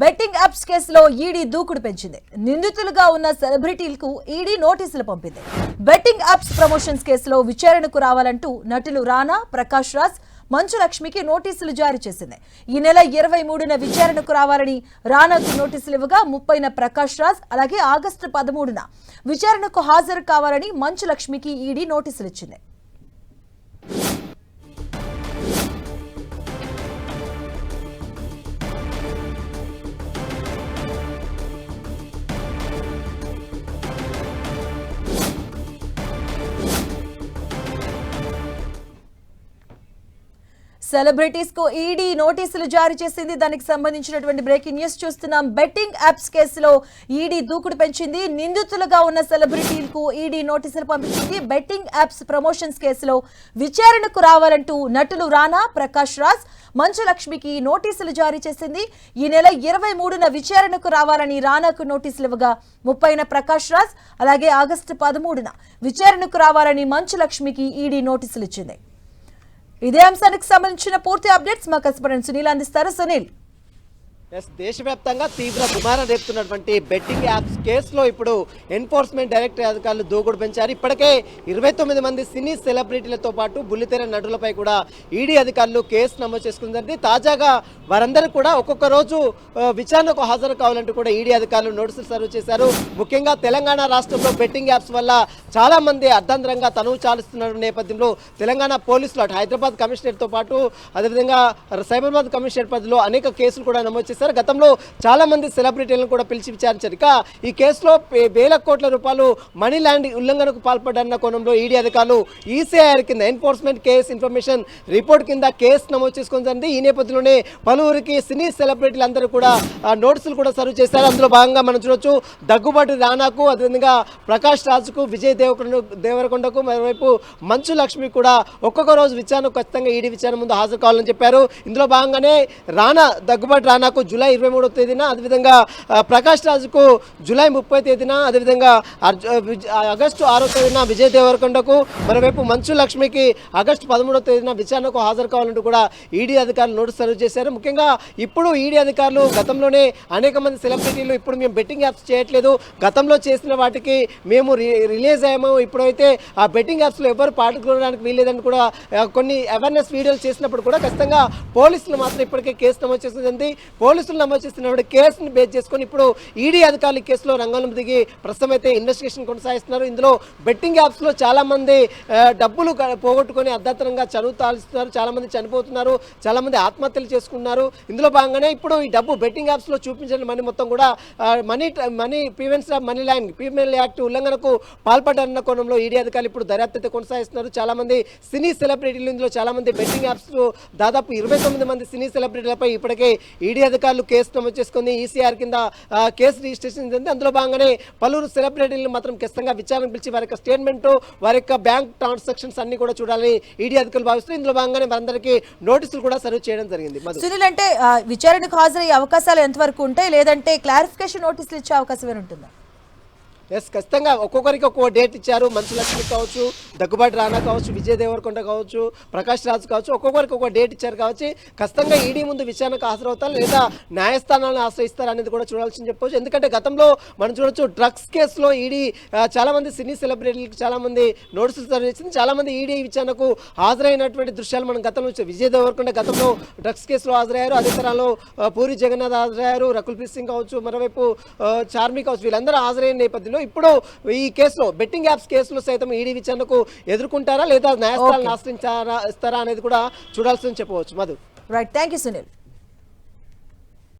Betting apps కేసులో ED దూకుడు పెంచింది. నిందితులుగా ఉన్న సెలబ్రిటీలకు ఈడీ నోటీసులు పంపింది. బెట్టింగ్ యాప్స్ ప్రమోషన్స్ కేసులో విచారణకు రావాలంటూ నటులు రానా ప్రకాష్ రాజ్ మంచు లక్ష్మికి నోటీసులు జారీ చేసింది. ఈ నెల ఇరవై మూడున విచారణకు రావాలని రానాకు నోటీసులు ఇవ్వగా ముప్పైన ప్రకాష్ రాజ్ అలాగే ఆగస్టు పదమూడున విచారణకు హాజరు కావాలని మంచు లక్ష్మికి ఈడీ నోటీసులు ఇచ్చింది. సెలబ్రిటీస్కు ఈడీ నోటీసులు జారీ చేసింది. దానికి సంబంధించినటువంటి బ్రేకింగ్ న్యూస్ చూస్తున్నాం. బెట్టింగ్ యాప్స్ కేసులో ఈడీ దూకుడు పెంచింది. నిందితులుగా ఉన్న సెలబ్రిటీలకు ఈడీ నోటీసులు పంపించింది. బెట్టింగ్ యాప్స్ ప్రమోషన్స్ కేసులో విచారణకు రావాలంటూ నటులు రానా ప్రకాష్ రాజ్ మంచు లక్ష్మికి నోటీసులు జారీ చేసింది. ఈ నెల ఇరవై మూడున విచారణకు రావాలని రానాకు నోటీసులు ఇవ్వగా ముప్పైన ప్రకాష్ రాజ్ అలాగే ఆగస్టు పదమూడున విచారణకు రావాలని మంచు లక్ష్మికి ఈడీ నోటీసులు ఇచ్చింది. ఇదే అంశానికి సంబంధించిన పూర్తి అప్డేట్స్ మా కస్పరెంట్ సునీల్ అందిస్తారు. సునీల్ ఎస్ దేశవ్యాప్తంగా తీవ్ర దుమారం రేపుతున్నటువంటి బెట్టింగ్ యాప్స్ కేసులో ఇప్పుడు ఎన్ఫోర్స్మెంట్ డైరెక్టర్ అధికారులు దూకుడు పెంచారు. ఇప్పటికే ఇరవై తొమ్మిది మంది సినీ సెలబ్రిటీలతో పాటు బుల్లితెర నటులపై కూడా ఈడీ అధికారులు కేసు నమోదు చేసుకుంది తాజాగా వారందరూ కూడా ఒక్కొక్క రోజు విచారణకు హాజరు కావాలంటూ కూడా ఈడీ అధికారులు నోటీసులు సర్వ్ చేశారు. ముఖ్యంగా తెలంగాణ రాష్ట్రంలో బెట్టింగ్ యాప్స్ వల్ల చాలా మంది అర్ధంతరంగా తనువు చాలుస్తున్న నేపథ్యంలో తెలంగాణ పోలీసులు అటు హైదరాబాద్ కమిషనర్తో పాటు అదేవిధంగా సైబరాబాద్ కమిషనర్ పరిధిలో అనేక కేసులు కూడా నమోదు చేశారు. గతంలో చాలా మంది సెలబ్రిటీలను కూడా పిలిచి విచారించారు. ఇక ఈ కేసులో వేల కోట్ల రూపాయలు మనీ ల్యాండ్ ఉల్లంఘనకు పాల్పడ్డన్న కోణంలో ఈడీ అధికారులు ఈసీఐఆర్ కింద ఎన్ఫోర్స్మెంట్ కేసు ఇన్ఫర్మేషన్ రిపోర్ట్ కింద కేసు నమోదు చేసుకుని జరిగింది. ఈ నేపథ్యంలోనే పలువురికి సినీ సెలబ్రిటీలు అందరూ కూడా నోటీసులు కూడా సర్వ్ చేశారు. అందులో భాగంగా మనం చూడొచ్చు దగ్గుబాటు రానాకు అదేవిధంగా ప్రకాష్ రాజుకు విజయ్ దేవకొండ దేవరకొండకు మరోవైపు మంచు లక్ష్మి కూడా ఒక్కొక్క రోజు విచారణ ఖచ్చితంగా ఈడీ విచారణ ముందు హాజరు కావాలని చెప్పారు. ఇందులో భాగంగానే రానా దగ్గుబాటు రానాకు జూలై ఇరవై మూడో తేదీన అదేవిధంగా ప్రకాష్ రాజుకు జూలై ముప్పై తేదీన అదేవిధంగా అర్జు- ఆగస్టు ఆరో తేదీన విజయ్ దేవరకొండకు మరోవైపు మంచు లక్ష్మికి ఆగస్టు పదమూడో తేదీన విచారణకు హాజరు కావాలంటూ కూడా ఈడీ అధికారులు నోటీస్ సర్వ్ చేశారు. ముఖ్యంగా ఇప్పుడు ఈడీ అధికారులు గతంలోనే అనేక మంది సెలబ్రిటీలు ఇప్పుడు మేము బెట్టింగ్ యాప్స్ చేయట్లేదు. గతంలో చేసిన వాటికి మేము రి- రిలీజ్ అయ్యాము. ఇప్పుడైతే ఆ బెట్టింగ్ యాప్స్లో ఎవరు పాల్గొనడానికి వీల్లేదని కూడా కొన్ని అవేర్నెస్ వీడియోలు చేసినప్పుడు కూడా ఖచ్చితంగా పోలీసులు మాత్రం ఇప్పటికే కేసు నమోదు చేసింది పోలీసులు నమోదు చేస్తున్నప్పుడు కేసును బేస్ చేసుకొని ఇప్పుడు ఈడీ అధికారులు కేసులో రంగంలో దిగి ప్రస్తుతం అయితే ఇన్వెస్టిగేషన్ కొనసాగిస్తున్నారు. ఇందులో బెట్టింగ్ యాప్స్లో చాలామంది డబ్బులు పోగొట్టుకొని అర్ధతరంగా చదువు తాలుస్తున్నారు. చాలామంది చనిపోతున్నారు. చాలామంది ఆత్మహత్యలు చేసుకున్నారు ఇందులో భాగంగానే ఇప్పుడు ఈ డబ్బు బెట్టింగ్ యాప్స్లో చూపించిన మనీ మొత్తం కూడా money money prevention of money laundering PML act ఉల్లంఘనకు పాల్పడ్డారన్న కోణంలో ఈడీ అధికారులు ఇప్పుడు దర్యాప్తు కొనసాగిస్తున్నారు. చాలా మంది సినీ సెలబ్రిటీలు ఇందులో చాలా మంది బెట్టింగ్ యాప్స్ దాదాపు ఇరవై తొమ్మిది మంది సినీ సెలబ్రిటీలపై ఇప్పటికే ఈడీ అధికారులు కేసు నమోదు చేసుకుంది ఈసీఆర్ కింద కేసు రిజిస్ట్రేషన్ జరిగింది. అందులో భాగంగానే పలువురు సెలబ్రిటీలను మాత్రం ఖచ్చితంగా విచారణ పిలిచి వారి యొక్క స్టేట్మెంట్ వారి యొక్క బ్యాంక్ ట్రాన్సాక్షన్స్ అన్ని కూడా చూడాలని ఈడీ అధికారులు భావిస్తూ ఇందులో భాగంగానే వారందరికీ నోటీసులు కూడా సర్వ్ చేయడం జరిగింది. సునీల్ అంటే విచారణకు హాజరయ్యే అవకాశాలు ఎంతవరకు ఉంటాయి? లేదంటే క్లారిఫికేషన్ నోటీసులు ఇచ్చే అవకాశం ఉంటుందా? ఎస్ ఖచ్చితంగా. ఒక్కొక్కరికి ఒక్కో డేట్ ఇచ్చారు. మంచు లక్ష్మి కావచ్చు దగ్గుబాటి రానా కావచ్చు విజయ్ దేవరకొండ కావచ్చు ప్రకాష్ రాజ్ కావచ్చు ఒక్కొక్కరికి ఒక్కో డేట్ ఇచ్చారు కావచ్చు ఖచ్చితంగా ఈడీ ముందు విచారణకు హాజరవుతారు లేదా న్యాయస్థానాలను ఆశ్రయిస్తారు అనేది కూడా చూడాల్సింది చెప్పవచ్చు ఎందుకంటే గతంలో మనం చూడొచ్చు డ్రగ్స్ కేసులో ఈడీ చాలామంది సినీ సెలబ్రిటీలకు చాలామంది నోటీసులు సర్వ్ చేసింది. ఈడీ విచారణకు హాజరైనటువంటి దృశ్యాలు మనం గతంలో విజయ్ దేవరకొండ గతంలో డ్రగ్స్ కేసులో హాజరయ్యారు. అదే తరాలో పూరి జగన్నాథ్ హాజరయ్యారు. రకుల్ ప్రీత్ సింగ్ కావచ్చు మరోవైపు చార్మి కావచ్చు. వీళ్ళందరూ హాజరైన నేపథ్యంలో ఇప్పుడు ఈ కేసులో బెట్టింగ్ యాప్స్ కేసులో సైతం ఈడీ విచారణకు ఎదుర్కొంటారా లేదా న్యాయస్థానాలను ఆశ్రయించారా ఇస్తారా అనేది కూడా చూడాల్సింది చెప్పవచ్చు. Madhu. Right thank you Sunil